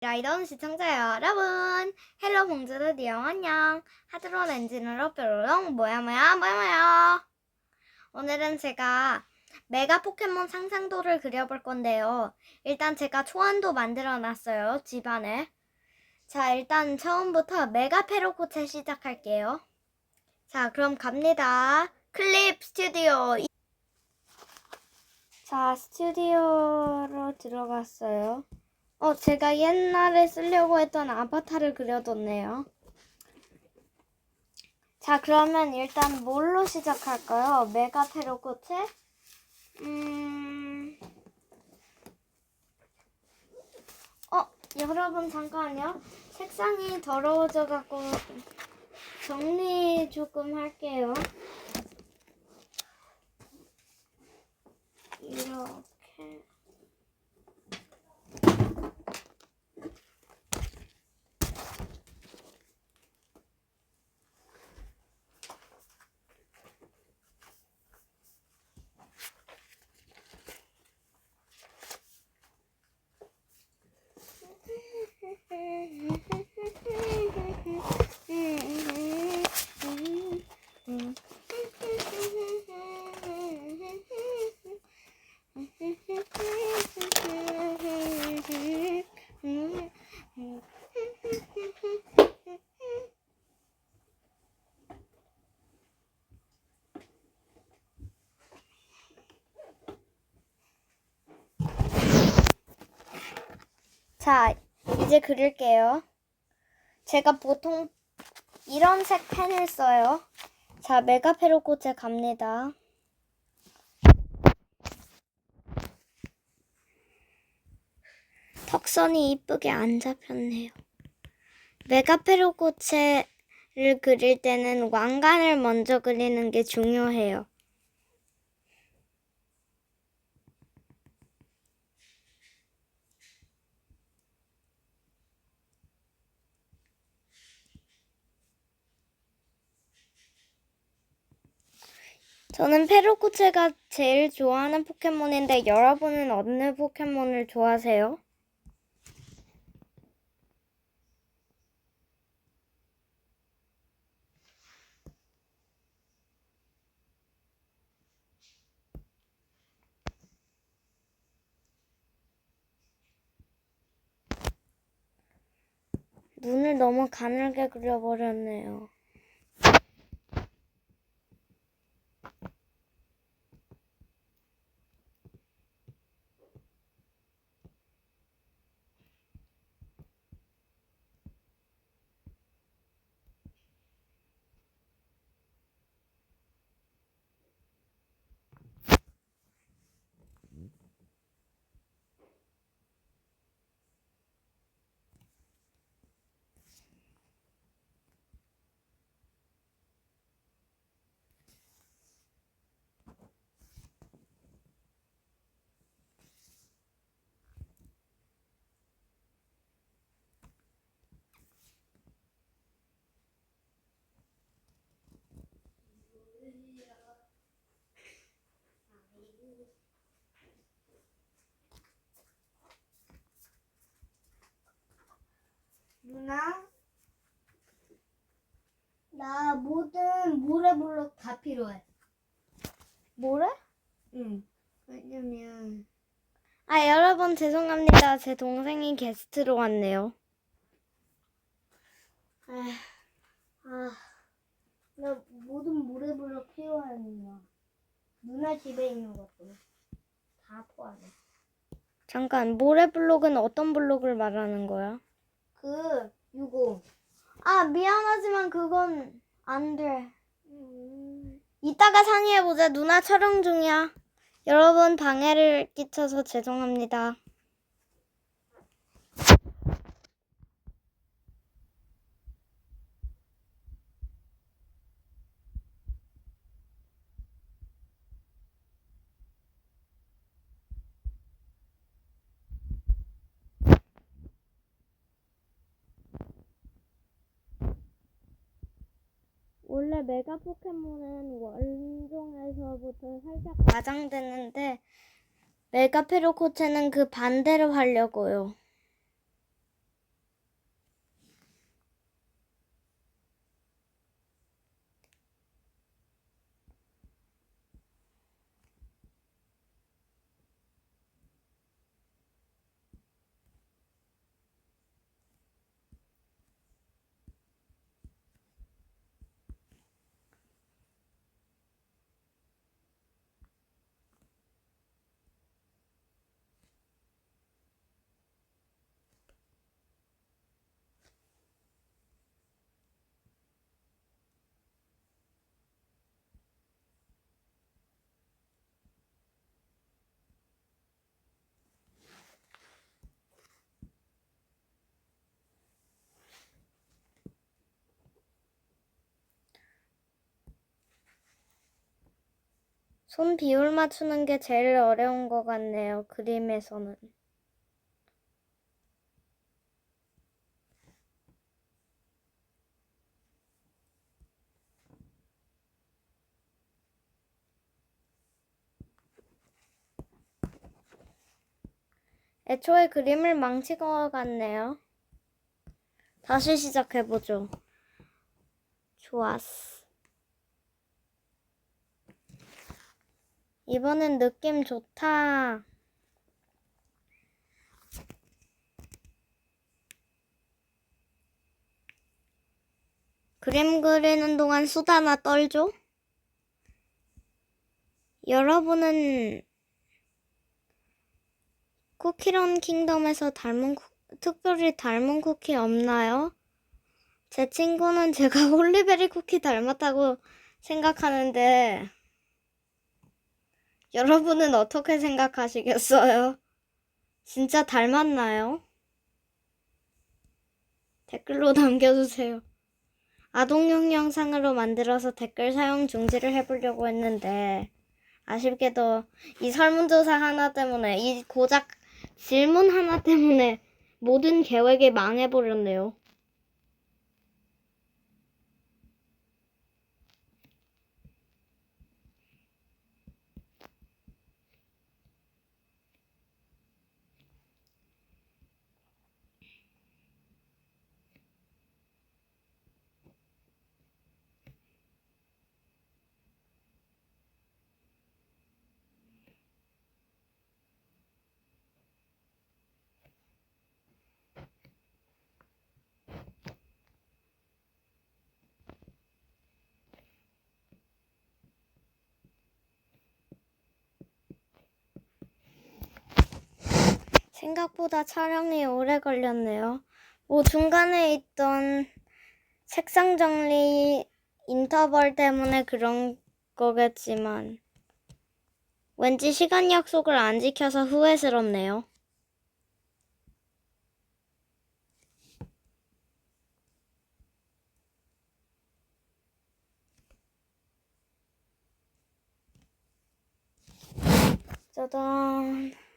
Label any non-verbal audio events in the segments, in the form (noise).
라이던 시청자 여러분, 헬로 봉주드디어 안녕. 하드론 엔진으로 뾰로롱 뭐야 뭐야. 오늘은 제가 메가 포켓몬 상상도를 그려볼 건데요. 일단 제가 초안도 만들어 놨어요, 집안에. 자, 일단 처음부터 메가 페로코체 시작할게요. 자, 그럼 갑니다. 클립 스튜디오. 자, 스튜디오로 들어갔어요. 어, 제가 옛날에 쓰려고 했던 아바타를 그려뒀네요. 자, 그러면 일단 뭘로 시작할까요? 메가 페로코체? 음... 어, 여러분 잠깐요. 색상이 더러워져 갖고 정리 조금 할게요. 이렇게. 자, 이제 그릴게요. 제가 보통 이런 색 펜을 써요. 자, 메가페로코체 갑니다. 턱선이 이쁘게 안 잡혔네요. 메가페로코체를 그릴 때는 왕관을 먼저 그리는 게 중요해요. 저는 페로코체가 제일 좋아하는 포켓몬인데 여러분은 어느 포켓몬을 좋아하세요? 눈을 너무 가늘게 그려버렸네요. 누나, 나 모든 모래 블록 다 필요해. 뭐래? 응. 왜냐면 아, 여러분 죄송합니다. 제 동생이 게스트로 왔네요. 아, 아, 나 모든 모래 블록 필요해 누나. 누나 집에 있는 것도 다 포함해. 잠깐, 모래 블록은 어떤 블록을 말하는 거야? 그 유고. 아, 미안하지만 그건 안 돼. 음, 이따가 상의해보자. 누나 촬영 중이야. 여러분 방해를 끼쳐서 죄송합니다. 원래 메가 포켓몬은 원종에서부터 살짝 과장되는데 메가 페로코체는 그 반대로 하려고요. 손 비율 맞추는 게 제일 어려운 것 같네요. 그림에서는. 애초에 그림을 망친 것 같네요. 다시 시작해보죠. 좋았어. 이번엔 느낌 좋다. 그림 그리는 동안 수다나 떨죠? 여러분은 쿠키런 킹덤에서 닮은 쿠- 특별히 닮은 쿠키 없나요? 제 친구는 제가 (laughs) 홀리베리 쿠키 닮았다고 생각하는데 여러분은 어떻게 생각하시겠어요? 진짜 닮았나요? 댓글로 남겨주세요. 아동용 영상으로 만들어서 댓글 사용 중지를 해보려고 했는데 아쉽게도 이 설문조사 하나 때문에 이 고작 질문 하나 때문에 모든 계획이 망해버렸네요. 생각보다 촬영이 오래 걸렸네요. 뭐 중간에 있던 색상 정리 인터벌 때문에 그런 거겠지만 왠지 시간 약속을 안 지켜서 후회스럽네요. 짜잔.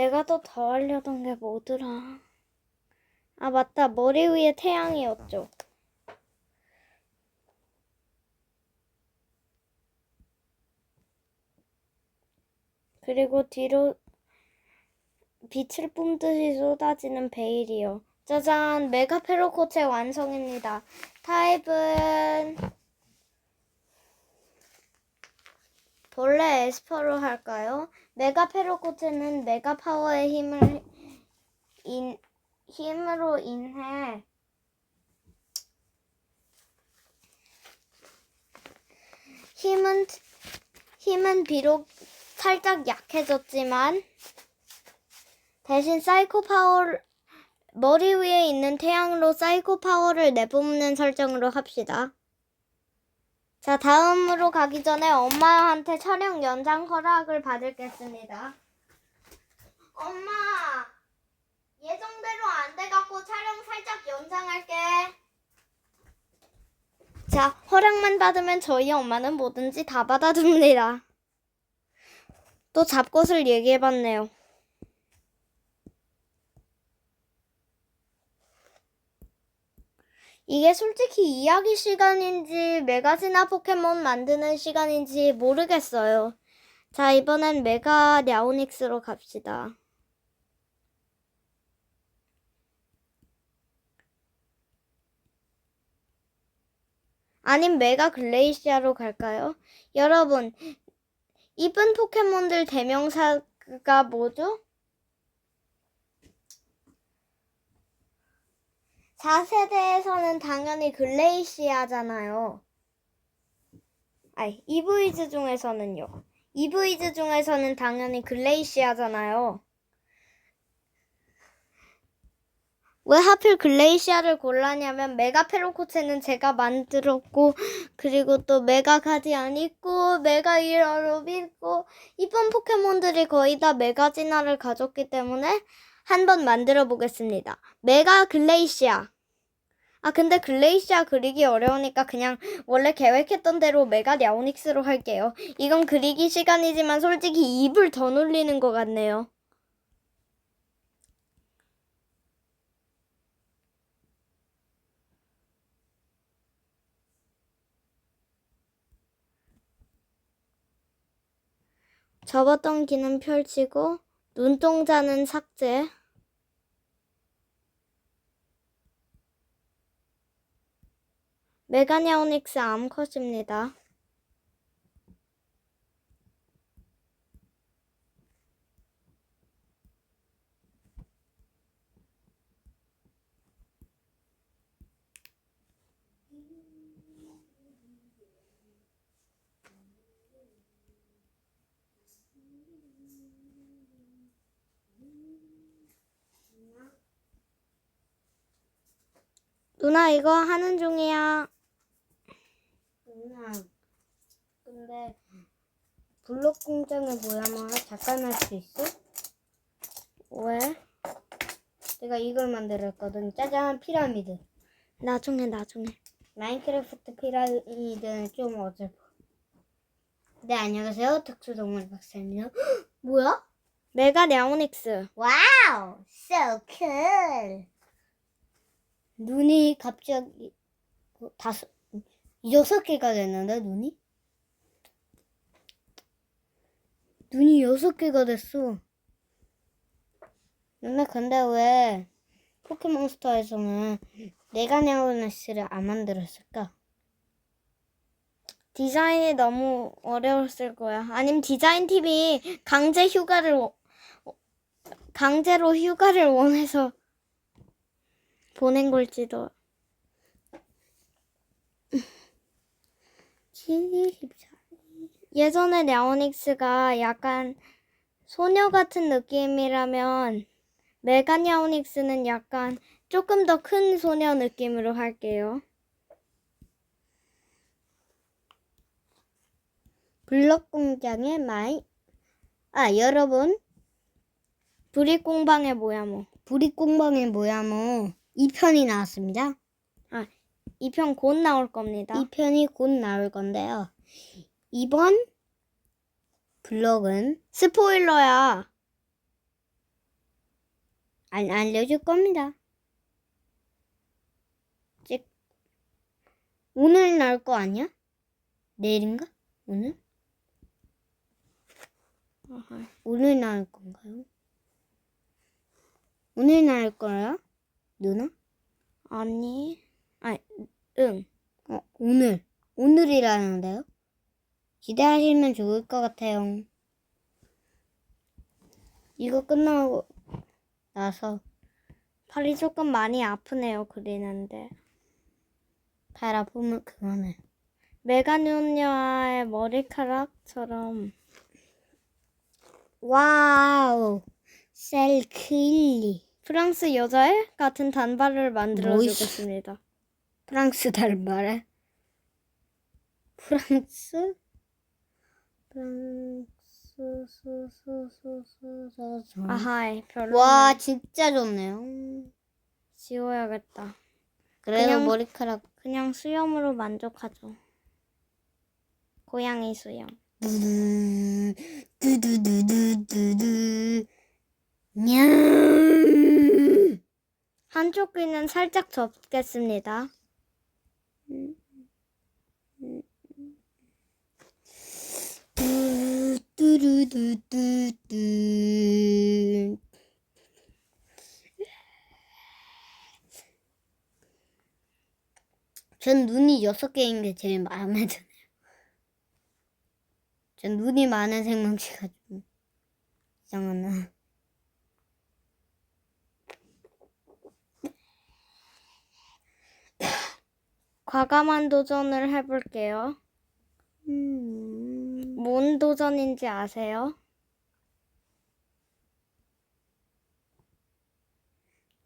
내가 또 더 하려던 게 뭐더라. 아, 맞다. 머리 위에 태양이었죠. 그리고 뒤로 빛을 뿜듯이 쏟아지는 베일이요. 짜잔, 메가페로코체 완성입니다. 타입은 본래 에스퍼로 할까요? 메가 페로코체는 메가 파워의 힘을 인, 힘으로 인해 힘은 힘은 비록 살짝 약해졌지만 대신 사이코 파워 머리 위에 있는 태양으로 사이코 파워를 내뿜는 설정으로 합시다. 자, 다음으로 가기 전에 엄마한테 촬영 연장 허락을 받을겠습니다. 엄마, 예정대로 안 돼갖고 촬영 살짝 연장할게. 자, 허락만 받으면 저희 엄마는 뭐든지 다 받아줍니다. 또 잡것을 얘기해봤네요. 이게 솔직히 이야기 시간인지 메가지나 포켓몬 만드는 시간인지 모르겠어요. 자, 이번엔 메가 랴오닉스로 갑시다. 아님 메가 글레이시아로 갈까요? 여러분, 이쁜 포켓몬들 대명사가 뭐죠? 4세대에서는 당연히 글레이시아잖아요. 아이, 이브이즈 중에서는요. 이브이즈 중에서는 당연히 글레이시아잖아요. 왜 하필 글레이시아를 골랐냐면 메가 페로코체는 제가 만들었고 그리고 또 메가 가디안 있고 메가 이러로 있고 이번 포켓몬들이 거의 다 메가 진화를 가졌기 때문에 한번 만들어 보겠습니다. 메가 글레이시아. 아 근데 글레이시아 그리기 어려우니까 그냥 원래 계획했던 대로 메가 냐오닉스로 할게요. 이건 그리기 시간이지만 솔직히 입을 더 놀리는 것 같네요. 접었던 기는 펼치고 눈동자는 삭제. 메가냐오닉스 암컷입니다. 누나 이거 하는 중이야. 누나. 근데 블록 공장의 모양을 잠깐 할 수 있어? 왜? 내가 이걸 만들었거든. 짜잔 피라미드. 나중에 나중에. 마인크래프트 피라미드는 좀 어설퍼. 네 안녕하세요. 특수동물 박사입니다. (gasps) 뭐야? 메가냐오닉스. 와우, so cool. 눈이 갑자기 어, 다섯, 여섯 개가 됐는데 눈이? 눈이 여섯 개가 됐어. 근데 근데 왜 포켓몬스터에서는 네가냐오나스를 안 만들었을까? 디자인이 너무 어려웠을 거야. 아니면 디자인 TV 강제 휴가를 워- 강제로 휴가를 원해서 보낸 걸지도. 예전에 냐오닉스가 약간 소녀 같은 느낌이라면 메가 냐오닉스는 약간 조금 더 큰 소녀 느낌으로 할게요. 블럭 공장의 마이 아 여러분 브릭공방의 모야모. 부리공방의 모야모 2편이 나왔습니다. 이편곧 나올 겁니다. 2편이 곧 나올 건데요. 이번 블럭은 스포일러야. 안 알려줄 겁니다. 즉 오늘 나올 거 아니야? 내일인가? 오늘? 오늘 나올 건가요? 오늘 나올 거야? 누나? 아니, 아니, 응. 어, 오늘. 오늘이라는데요? 기대하시면 좋을 것 같아요. 이거 끝나고 나서 팔이 조금 많이 아프네요, 그리는데. 발 아프면 그만해. 메가누냐의 머리카락처럼 와우. 셀크일리. 프랑스 여자애 같은 단발을 만들어 뭐이- 주겠습니다. 프랑스 달말에 프랑스? 프랑스, 스, 스, 스, 스, 스, 스. 아하이, 별로. 와, 진짜 좋네요. 지워야겠다. 그래도 그냥- 머리카락 그냥 수염으로 만족하죠. 고양이 수염. 두두 두두두두두두 냥 한쪽 귀는 살짝 접겠습니다. 전 눈이 여섯 개인 게 제일 마음에 드네요. 전 눈이 많은 생명체가 좀 이상하나. 과감한 도전을 해볼게요. 음, 뭔 도전인지 아세요?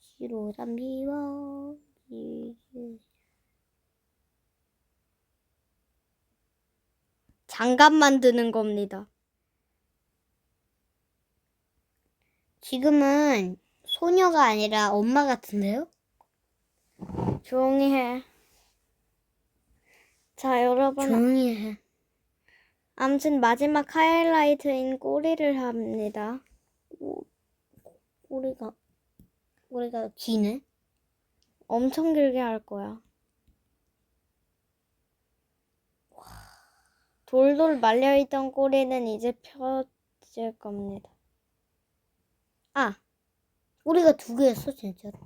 지로 잠비워 지- 장갑 만드는 겁니다. 지금은 소녀가 아니라 엄마 같은데요? 조용히 해. 자, 여러분. 조용히 해. 아무튼 마지막 하이라이트인 꼬리를 합니다. 꼬리가 꼬리가 기네. 엄청 길게 할 거야. 돌돌 말려있던 꼬리는 이제 펴질 겁니다. 아 꼬리가 두 개였어 진짜로.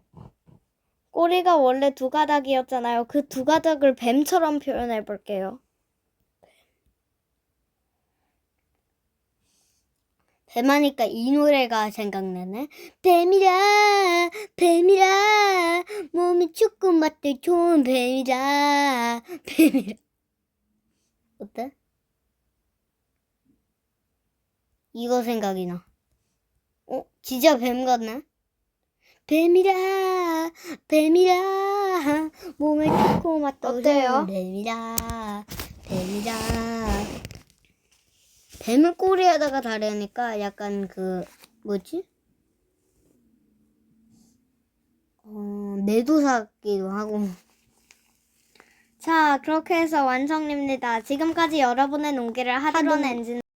꼬리가 원래 두 가닥이었잖아요. 그 두 가닥을 뱀처럼 표현해 볼게요. 뱀하니까 이 노래가 생각나네. 뱀이라, 뱀이라, 몸이 축구 맛도 좋은 뱀이라, 뱀이라. 어때? 이거 생각이 나. 어, 진짜 뱀 같네? 뱀이라, 뱀이라, 맛도 어때요? 좋은 뱀이라, 뱀이라. 뱀을 꼬리에다가 다리니까 약간 그 뭐지? 어 매도사 같기도 하고 자, 그렇게 해서 완성입니다. 지금까지 여러분의 농기를 하드론 엔진